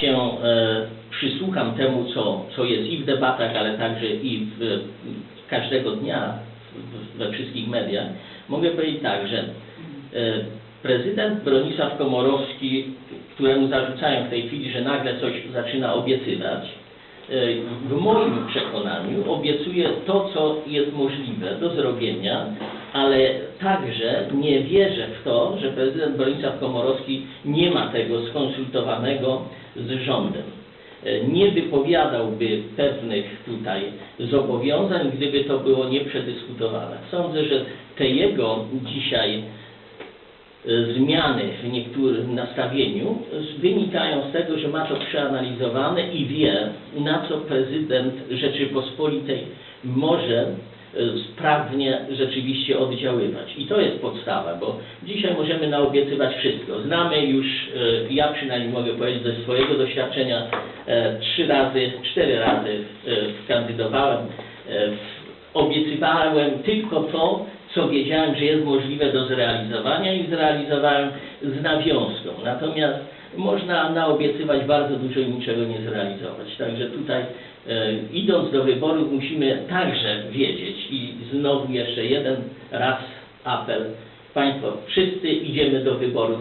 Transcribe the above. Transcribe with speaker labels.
Speaker 1: się e, przysłucham temu, co, co jest i w debatach, ale także i w, każdego dnia we wszystkich mediach, mogę powiedzieć tak, że e, prezydent Bronisław Komorowski, któremu zarzucają w tej chwili, że nagle coś zaczyna obiecywać, e, w moim przekonaniu obiecuje to, co jest możliwe do zrobienia, ale także nie wierzę w to, że prezydent Bronisław Komorowski nie ma tego skonsultowanego z rządem. E, Nie wypowiadałby pewnych tutaj zobowiązań, gdyby to było nieprzedyskutowane. Sądzę, że te jego dzisiaj e, zmiany w niektórym nastawieniu wynikają z tego, że ma to przeanalizowane i wie, na co prezydent Rzeczypospolitej może sprawnie rzeczywiście oddziaływać. I to jest podstawa, bo dzisiaj możemy naobiecywać wszystko. Znamy już, e, ja przynajmniej mogę powiedzieć ze swojego doświadczenia, e, trzy razy, cztery razy kandydowałem, obiecywałem tylko to, co wiedziałem, że jest możliwe do zrealizowania i zrealizowałem z nawiązką. Natomiast można naobiecywać bardzo dużo i niczego nie zrealizować. Także tutaj e, idąc do wyborów musimy także wiedzieć i znowu jeszcze jeden raz apel. Państwo, wszyscy idziemy do wyborów